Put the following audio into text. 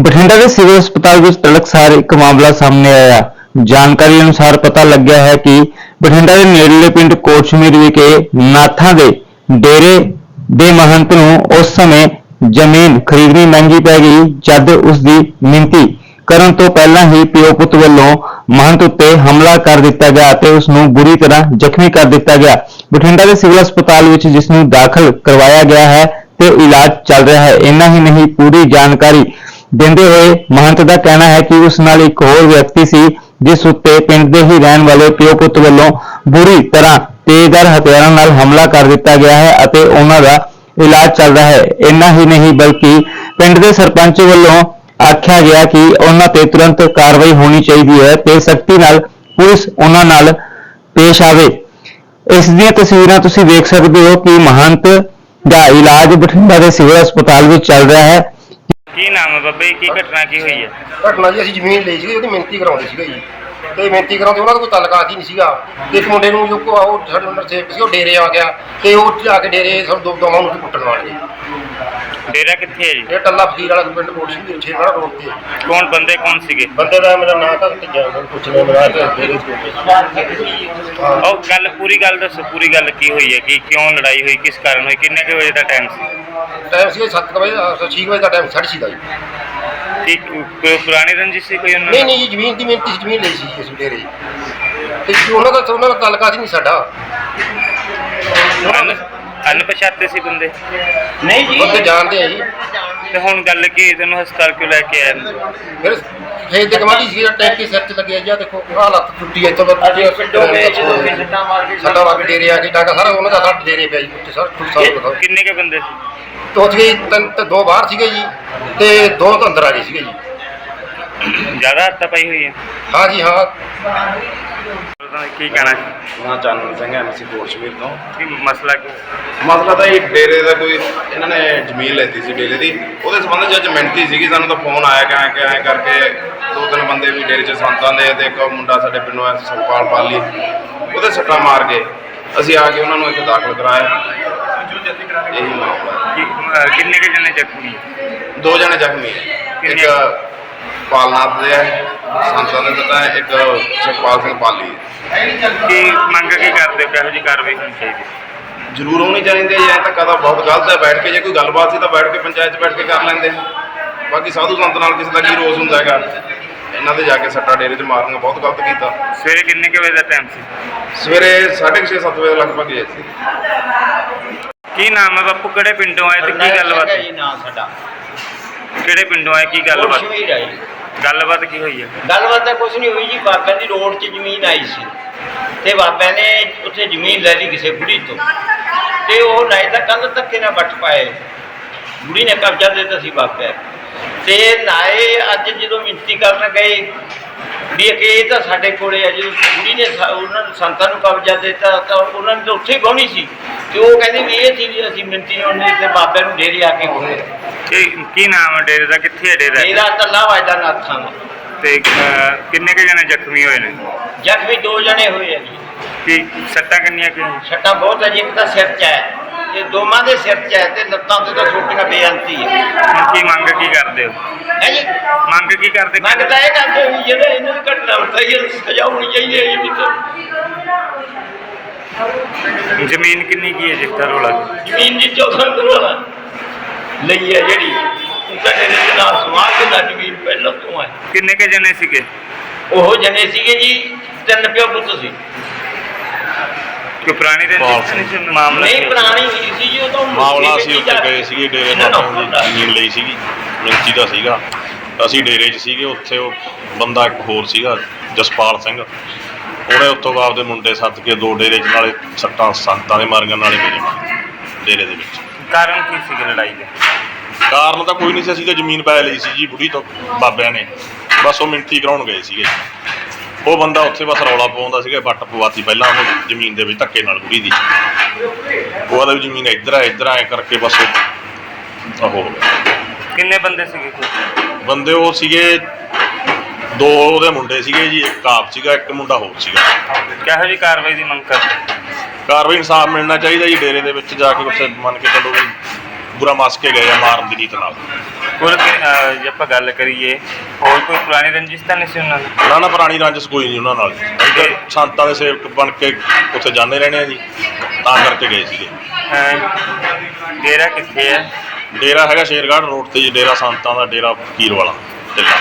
ਬਠਿੰਡਾ ਦੇ ਸਿਵਲ ਹਸਪਤਾਲ ਵਿੱਚ ਤੜਕਸਾਰ ਇੱਕ ਮਾਮਲਾ ਸਾਹਮਣੇ ਆਇਆ। ਜਾਣਕਾਰੀ ਅਨੁਸਾਰ ਪਤਾ ਲੱਗਿਆ ਹੈ ਕਿ ਬਠਿੰਡਾ ਦੇ ਨੇੜਲੇ ਪਿੰਡ ਕੋਟਸ਼ਮੀਰ ਵਿਖੇ ਨਾਥਾਂ ਦੇ ਡੇਰੇ ਦੇ ਮਹੰਤ ਨੂੰ ਉਸ ਸਮੇਂ ਜ਼ਮੀਨ ਖਰੀਦਣੀ ਮਹਿੰਗੀ ਪੈ ਗਈ ਜਦ ਉਸ ਦੀ ਮਿੰਤੀ ਕਰਨ ਤੋਂ ਪਹਿਲਾਂ ਹੀ ਪਿਓ ਪੁੱਤ ਵੱਲੋਂ ਮਹੰਤ ਉੱਤੇ ਹਮਲਾ ਕਰ ਦਿੱਤਾ ਗਿਆ ਅਤੇ ਉਸ ਨੂੰ ਬੁਰੀ ਤਰ੍ਹਾਂ ਜ਼ਖਮੀ ਕਰ ਦਿੱਤਾ ਗਿਆ। ਬਠਿੰਡਾ ਦੇ ਸਿਵਲ ਹਸਪਤਾਲ ਵਿੱਚ ਜਿਸ ਨੂੰ ਦਾਖਲ ਕਰਵਾਇਆ ਗਿਆ ਹੈ ਤੇ ਇਲਾਜ ਚੱਲ ਰਿਹਾ ਹੈ, ਇੰਨਾ ਹੀ ਨਹੀਂ, ਪੂਰੀ ਜਾਣਕਾਰੀ ਦਿੰਦੇ ਹੋਏ ਮਹੰਤ ਦਾ ਕਹਿਣਾ ਹੈ ਕਿ ਉਸ ਨਾਲ ਇੱਕ ਹੋਰ ਵਿਅਕਤੀ ਸੀ, ਜਿਸ ਉੱਤੇ ਪਿੰਡ ਦੇ ਹੀ ਰਹਿਣ ਵਾਲੇ ਪਿਓ ਪੁੱਤ ਵੱਲੋਂ ਬੁਰੀ ਤਰ੍ਹਾਂ ਤੇਜ਼ਦਾਰ ਹਥਿਆਰਾਂ ਨਾਲ ਹਮਲਾ ਕਰ ਦਿੱਤਾ ਗਿਆ ਹੈ ਅਤੇ ਉਹਨਾਂ ਦਾ ਇਲਾਜ ਚੱਲਦਾ ਹੈ। ਇੰਨਾ ਹੀ ਨਹੀਂ ਬਲਕਿ ਪਿੰਡ ਦੇ ਸਰਪੰਚ ਵੱਲੋਂ ਆਖਿਆ ਗਿਆ ਕਿ ਉਹਨਾਂ ਤੇ ਤੁਰੰਤ ਕਾਰਵਾਈ ਹੋਣੀ ਚਾਹੀਦੀ ਹੈ ਤੇ ਸਖਤੀ ਨਾਲ ਪੁਲਿਸ ਉਹਨਾਂ ਨਾਲ ਪੇਸ਼ ਆਵੇ। ਇਸ ਦੀਆਂ ਤਸਵੀਰਾਂ ਤੁਸੀਂ ਵੇਖ ਸਕਦੇ ਹੋ ਕਿ ਮਹੰਤ ਦਾ ਇਲਾਜ ਬਠਿੰਡਾ ਦੇ ਸਿਵਲ ਹਸਪਤਾਲ ਵਿੱਚ ਚੱਲ ਰਿਹਾ ਹੈ। ਕੀ ਨਾਮ ਹੈ ਬੱਬੇ ਕੀ ਘਟਨਾ ਕੀ ਹੋਈ ਹੈ? ਘਟਨਾ ਜੀ ਅਸੀਂ ਜ਼ਮੀਨ ਲਈ ਸੀ ਉਹਦੀ ਮਿਹਨਤੀ ਕਰਾਉਂਦੇ ਸੀਗੇ ਜੀ। ਤੇ ਮਿਹਨਤੀ ਕਰਾਉਂਦੇ ਉਹਨਾਂ ਦਾ ਕੋਈ ਤਾਲੁਕਾਤ ਹੀ ਨਹੀਂ ਸੀਗਾ। ਤੇ ਇੱਕ ਮੁੰਡੇ ਨੂੰ ਜੋ ਕੋ ਉਹ ਸਾਡੇ ਅੰਦਰ ਸੇਵਕ ਸੀ ਉਹ ਡੇਰੇ ਆ ਗਿਆ। ਤੇ ਉਹ ਜਾ ਕੇ ਡੇਰੇ ਸਾਨੂੰ ਦੋ ਦੋਵਾਂ ਨੂੰ ਕੁੱਟਣ ਵਾਲੇ। ਡੇਰਾ ਕਿੱਥੇ ਹੈ ਜੀ? ਇਹ ਟੱਲਾ ਫਕੀਰ ਵਾਲਾ ਪਿੰਡ ਕੋਟ ਸਿੰਘ ਛੇ ਵਾਲਾ ਰੋਡ ਤੇ ਕੌਣ ਬੰਦੇ ਕੌਣ ਸੀਗੇ? ਬੰਦੇ ਦਾ ਮੇਰਾ ਨਾਂ ਤਾਂ ਜਾਣਦਾ ਪੁੱਛ ਲਿਆ ਮੇਰਾ ਤੇ ਡੇਰੇ ਉਹ ਗੱਲ ਪੂਰੀ ਗੱਲ ਦੱਸੋ ਪੂਰੀ ਗੱਲ ਕੀ ਹੋਈ ਹੈ? ਕਿ ਕਿਉਂ ਲੜਾਈ ਹੋਈ? ਕਿਸ ਕਾਰਨ ਹੋਈ? ਕਿੰਨੇ ਕੁ ਵਜੇ ਦਾ ਟਾਈਮ ਸੀ? ਟਾਈਮ ਸੀ 7 ਵਜੇ ਅ, ਛੇ ਵਜੇ ਦਾ ਟਾਈਮ ਸਾਢੇ ਛੇ ਦਾ ਜੀ। ਕੀ ਕੋਈ ਪੁਰਾਣੀ ਰੰਜਿਸ਼ ਸੀ ਕੋਈ ਉਹਨਾਂ ਨਹੀਂ? ਨਹੀਂ ਜੀ ਜ਼ਮੀਨ ਦੀ ਮਿਹਨਤੀ ਜ਼ਮੀਨ ਲਈ ਸੀ ਅਸੀਂ ਡੇਰੇ। ਤੇ ਉਹਨਾਂ ਦਾ ਉਹਨਾਂ ਦਾ ਤਾਲੁਕਾਤ ਹੀ ਨਹੀਂ ਸਾਡਾ। ਅਨ- ਅਣਪਛਾਤੇ ਸੀ ਬੰਦੇ। ਨਹੀਂ ਜੀ। ਬੰਦੇ ਜਾਣਦੇ ਆ ਜੀ। ਤੇ ਹੁਣ ਗੱਲ ਕੀ ਹੈ? ਤੈਨੂੰ ਹਸਪਤਾਲ ਕਿਉਂ ਲੈ ਕੇ ਆਏ? ਨੇ? ਫਿਰ ਖੇਤ ਦੇ ਕਮਾਂਡੀ ਸੀ ਟੈਂਕ ਕੇ ਸਿਰ 'ਚ ਲੱਗਿਆ ਜੀ ਆਹ ਦੇਖੋ ਆਹ ਲੱਤ ਟੁੱਟੀ ਐ ਇੱਥੋਂ ਤੱਕ ਅਸੀਂ ਪਿੰਡੋਂ ਗਏ ਜਦੋਂ ਸੱਟਾਂ ਮਾਰ ਕੇ ਸਾਡਾ ਵਾਰ ਡੇਰੇ ਆ ਕੇ ਡਾਗਾ ਸਾਰਾ ਉਹਨਾਂ ਦਾ ਸਾਡਾ ਡੇਰੇ ਪਿਆ ਜੀ ਉੱਤੇ ਸਾਰਾ ਟੁੱਟ ਸਾਰਾ ਦਿਖਾਓ। ਕਿੰਨੇ ਕੁ ਬੰਦੇ ਸੀ? ਤੋਂ ਉੱਥੇ ਤਿੰਨ ਤੇ ਦੋ ਬਾਹਰ ਸੀਗੇ ਜੀ ਤੇ ਦੋ ਤਾਂ ਅੰਦਰ ਆ ਗਏ ਸੀਗੇ ਜੀ। ਜ਼ਿਆਦਾ ਹੱਥਾ ਪਾਈ ਹੋਈ ਹੈ। ਹਾਂ ਜੀ ਹਾਂ। ਕੀ ਕਹਿਣਾ ਨਾ ਚਾਨਣ ਸਿੰਘ ਐਮਸੀ ਕੋਟਸ਼ਮੀਰ ਤੋਂ। ਕੀ ਮਸਲਾ ਕੀ? ਮਸਲਾ ਤਾਂ ਇਹ ਡੇਰੇ ਦਾ ਕੋਈ ਇਹਨਾਂ ਨੇ ਜ਼ਮੀਨ ਲੈਤੀ ਸੀ ਡੇਰੇ ਦੀ। ਉਹਦੇ ਸੰਬੰਧ ਚ ਅੱਜ ਮਿੰਟੀ ਸੀਗੀ ਸਾਨੂੰ ਤਾਂ ਫੋਨ ਆਇਆ ਕਿ ਐਂ ਕਿ ਐਂ ਕਰਕੇ ਦੋ ਤਿੰਨ ਬੰਦੇ ਵੀ ਡੇਰੇ 'ਚ ਸੰਤਾਂ ਦੇ ਤੇ ਇੱਕ ਮੁੰਡਾ ਸਾਡੇ ਪਿੰਡੋਂ ਐ ਸੁਖਪਾਲ ਪਾਲੀ ਉਹਦੇ ਸੱਟਾਂ ਮਾਰ ਗਏ। ਅਸੀਂ ਆ ਕੇ ਉਹਨਾਂ ਨੂੰ ਇੱਥੇ ਦਾਖਲ ਕਰਾਇਆ। ਇਹੀ ਮਾਮਲਾ। ਕੀ ਅਹ ਕਿੰਨੇ ਕੁ ਜਣੇ ਜ਼ਖਮੀ ਦੋ ਜਣੇ ਜ਼ਖਮੀ ਹੈ। ਇੱਕ ਪਾਲਨਾਥ ਦੇ ਹੈ। ਸੰਤਾਂ ਦੇ ਦਿੱਤਾ ਹੈ ਇੱਕ ਸੁਖਪਾਲ ਸਿੰਘ ਪਾਲੀ ਹੈ। ਕੀ ਮੰਗ ਕੀ ਕਰਦੇ ਹੋ? ਕਿਹੋ ਜੀ ਕਾਰਵਾਈ ਹੋਣੀ ਚਾਹੀਦੀ? ਜ਼ਰੂਰ ਹੋਣੀ ਚਾਹੀਦੀ ਹੈ ਜਾਂ ਧੱਕਾ ਤਾਂ ਬਹੁਤ ਗਲਤ ਹੈ। ਬੈਠ ਕੇ ਜੇ ਕੋਈ ਗੱਲਬਾਤ ਸੀ ਤਾਂ ਬੈਠ ਕੇ ਪੰਚਾਇਤ 'ਚ ਬੈਠ ਕੇ ਕਰ ਲੈਂਦੇ। ਬਾਕੀ ਸਾਧੂ ਸੰਤ ਨਾਲ ਕਿਸੇ ਦਾ ਕੀ ਰੋਸ ਹੁੰਦਾ ਹੈਗਾ? ਇਹਨਾਂ ਦੇ ਜਾ ਕੇ ਸੱਟਾ ਡੇਰੇ 'ਚ ਮਾਰਨਾ ਬਹੁਤ ਗਲਤ ਕੀਤਾ। ਸਵੇਰੇ ਕਿੰਨੇ ਕੁ ਵਜੇ ਦਾ ਟਾਈਮ ਸੀ? ਸਵੇਰੇ 6:30 7 ਵਜੇ ਲਗਭਗ ਗਏ ਸੀ। ਕੀ ਨਾਮ ਹੈ ਬਾਪੂ? ਕਿਹੜੇ ਪਿੰਡੋਂ ਆਏ ਤੇ ਕੀ ਗੱਲਬਾਤ? ਹੈ ਹੈ? ਜੀ ਨਾਂ ਸਾਡਾ। ਕਿਹੜੇ ਪਿੰਡੋਂ ਆਏ ਕੀ ਗੱਲਬਾਤ? ਆਈ। ਗੱਲਬਾਤ ਕੀ ਹੋਈ ਹੈ ਗੱਲਬਾਤ ਤਾਂ ਕੁਝ ਨਹੀਂ ਹੋਈ ਜੀ, ਬਾਬਿਆਂ ਦੀ ਰੋਡ 'ਚ ਜ਼ਮੀਨ ਆਈ ਸੀ। ਤੇ ਬਾਬਿਆਂ ਨੇ ਉੱਥੇ ਜ਼ਮੀਨ ਲੈ ਲਈ ਕਿਸੇ ਬੁੜੀ ਤੋਂ। ਤੇ ਉਹ ਨਾ ਤਾਂ ਕੰਧ ਧੱਕੇ ਨਾਲ ਵੱਟ ਪਾਏ। ਬੁੜੀ ਨੇ ਕਬਜ਼ਾ ਦੇ ਦਿੱਤਾ ਸੀ ਬਾਬਿਆਂ ਤੇ। ਨਾਏ ਅੱਜ ਜਦੋਂ ਮਿੰਤੀ ਕਰਨ ਗਏ, ਵੀ ਇਹ ਤਾਂ ਸਾਡੇ ਕੋਲੇ ਆ, ਜਦੋਂ ਬੁੜੀ ਨੇ ਉਹਨਾਂ ਨੂੰ ਸੰਤਾਂ ਨੂੰ ਕਬਜ਼ਾ ਦਿੱਤਾ, ਤਾਂ ਉਹਨਾਂ ਨੇ ਤਾਂ ਉੱਥੇ ਹੀ ਬਾਉਣੀ ਸੀ। ਤੇ ਉਹ ਕਹਿੰਦੇ ਵੀ ਇਹ ਚੀਜ਼ ਅਸੀਂ ਮਿੰਤੀ ਉਹਨੇ ਤੇ ਬਾਬਿਆਂ ਨੂੰ ਡੇਰੇ ਆ ਕੇ ਕੋਲੇ ਕੀ ਕੀ ਨਾਮ ਹੈ ਡੇਰੇ ਦਾ? ਕਿੱਥੇ ਹੈ ਡੇਰਾ ਮੇਰਾ ਤੱਲਾ ਵਾਜਦਾ ਨਾਥਾਂ ਦਾ। ਤੇ ਅਹ, ਕਿੰਨੇ ਕੁ ਜਣੇ ਜ਼ਖਮੀ ਹੋਏ ਨੇ? ਜ਼ਖਮੀ ਦੋ ਜਣੇ ਹੋਏ ਆ ਜੀ। ਕੀ ਸੱਟਾਂ ਕਿੰਨੀਆਂ ਕਿ ਛੱਟਾ ਬਹੁਤ ਹੈ ਜੀ ਇੱਕ ਤਾਂ ਸਿਰ 'ਚ ਹੈ। ਇਹ ਦੋਵਾਂ ਦੇ ਸਿਰ 'ਚ ਹੈ ਤੇ ਲੱਤਾਂ ਤੇ ਤਾਂ ਛੋਟੀਆਂ ਬੇਅੰਤੀ ਹੈ। ਹੁਣ ਕੀ ਮੰਗ ਕੀ ਕਰਦੇ ਹੋ? ਹੈ ਜੀ? ਮੰਗ ਕੀ ਕਰਦੇ ਮੰਗ ਤਾਂ ਇਹ ਕਰਦੇ ਵੀ ਜਿਹੜੇ ਇਹਨਾਂ ਦੀ ਘਟਨਾ ਹੁੰਦੀ ਹੈ ਸਜ਼ਾ ਹੋਣੀ ਚਾਹੀਦੀ ਹੈ ਜੀ ਵੀ ਤਾਂ ਜ਼ਮੀਨ ਕਿੰਨੀ ਕੀ ਹੈ ਦਾ ਰੋਲਾ। ਜ਼ਮੀਨ ਦੀ 14 ਕਰੋੜ। ਲਈ ਹੈ ਜਿਹੜੀ ਸਾਡੇ ਦੇ ਨਾਲ ਸਮਾਜ ਦੇ ਜ਼ਮੀਨ ਪਹਿਲਾਂ ਤੋਂ ਹੈ। ਕਿੰਨੇ ਕੁ ਜਣੇ ਸੀਗੇ? ਉਹ ਜਣੇ ਸੀਗੇ ਜੀ ਤਿੰਨ ਪਿਓ ਪੁੱਤ ਸੀ। ਕੋਈ ਪੁਰਾਣੀ ਸੀ ਮਾਮਲਾ ਨਹੀਂ ਕੀ? ਪੁਰਾਣੀ ਸੀ ਜੀ ਉਹ ਤਾਂ ਮਾਮਲਾ ਵਿੱਚ ਉੱਥੇ ਗਏ ਸੀਗੇ ਡੇਰੇ ਦਾ। ਜ਼ਮੀਨ ਲਈ ਸੀਗੀ ਮਿੰਤੀ ਦਾ ਸੀਗਾ। ਅਸੀਂ ਡੇਰੇ 'ਚ ਸੀਗੇ ਉੱਥੇ ਉਹ ਬੰਦਾ ਇੱਕ ਹੋਰ ਸੀਗਾ ਜਸਪਾਲ ਸਿੰਘ। ਉਹਨੇ ਉੱਥੋਂ ਆਪਦੇ ਮੁੰਡੇ ਸੱਦ ਕੇ ਦੋ ਡੇਰੇ 'ਚ ਨਾਲੇ ਸੱਟਾਂ ਸੰਤਾਂ ਦੇ ਮਾਰੀਆਂ ਨਾਲੇ ਮਾਰੇ ਡੇਰੇ ਦੇ ਵਿੱਚ। ਕਾਰਨ ਕੀ ਸੀ ਲੜਾਈ ਦਾ? ਕਾਰਨ ਤਾਂ ਕੋਈ ਨਹੀਂ ਸੀ ਅਸੀਂ ਤਾਂ ਜ਼ਮੀਨ ਪੈ ਲਈ ਸੀ ਜੀ ਬੁੜੀ ਤੋਂ ਬਾਬਿਆਂ ਨੇ। ਬਸ ਉਹ ਮਿੰਤੀ ਕਰਾਉਣ ਗਏ ਸੀਗੇ ਉਹ ਬੰਦਾ ਉੱਥੇ ਬਸ ਰੌਲਾ ਪਾਉਂਦਾ ਸੀਗਾ ਵੱਟ ਪਵਾਤੀ ਪਹਿਲਾਂ ਉਹਨੂੰ ਜ਼ਮੀਨ ਦੇ ਵਿੱਚ ਧੱਕੇ ਨਾਲ ਬੁੜੀ ਦੀ। ਉਹਦਾ ਵੀ ਜ਼ਮੀਨ ਇੱਧਰ ਆ ਇੱਧਰ ਆ ਕਰਕੇ ਬਸ ਉਹ ਉਹ ਹੋ ਗਿਆ। ਕਿੰਨੇ ਬੰਦੇ ਸੀਗੇ ਬੰਦੇ ਉਹ ਸੀਗੇ ਦੋ ਉਹਦੇ ਮੁੰਡੇ ਸੀਗੇ ਜੀ ਇੱਕ ਆਪ ਸੀਗਾ ਇੱਕ ਮੁੰਡਾ ਹੋਰ ਸੀਗਾ। ਕਿਹੋ ਜੀ ਕਾਰਵਾਈ ਦੀ ਮੰਗ ਕਰਦੇ? ਕਾਰਵਾਈ ਇਨਸਾਫ ਮਿਲਣਾ ਚਾਹੀਦਾ ਜੀ ਡੇਰੇ ਦੇ ਵਿੱਚ ਜਾ ਕੇ ਉੱਥੇ ਮੰਨ ਕੇ ਚੱਲੋ ਵੀ ਬੁਰਾ ਮਸ ਕੇ ਗਏ ਆ ਮਾਰਨ ਦੀ ਨੀਤ ਨਾਲ। ਕਿ- ਅਹ ਜੇ ਆਪਾਂ ਗੱਲ ਕਰੀਏ ਹੋਰ ਕੋਈ ਪੁਰਾਣੀ ਰੰਜਿਸ਼ ਤਾਂ ਨਹੀਂ ਸੀ ਉਹਨਾਂ ਨਾਲ ਨਾ ਨਾ ਪੁਰਾਣੀ ਰੰਜਸ ਕੋਈ ਨਹੀਂ ਉਹਨਾਂ ਨਾਲ। ਅਸੀਂ ਤਾਂ ਸੰਤਾਂ ਦੇ ਸੇਵਕ ਬਣ ਕੇ ਉੱਥੇ ਜਾਂਦੇ ਰਹਿਣੇ ਆ ਜੀ ਤਾਂ ਕਰਕੇ ਗਏ ਸੀਗੇ। ਅਹ ਡੇਰਾ ਕਿੱਥੇ ਹੈ? ਡੇਰਾ ਹੈਗਾ ਸ਼ੇਰਗੜ੍ਹ ਰੋਡ ਤੇ ਜੀ ਡੇਰਾ ਸੰਤਾਂ ਦਾ ਡੇਰਾ ਫਕੀਰ ਵਾਲਾ ਢਿੱਲਾ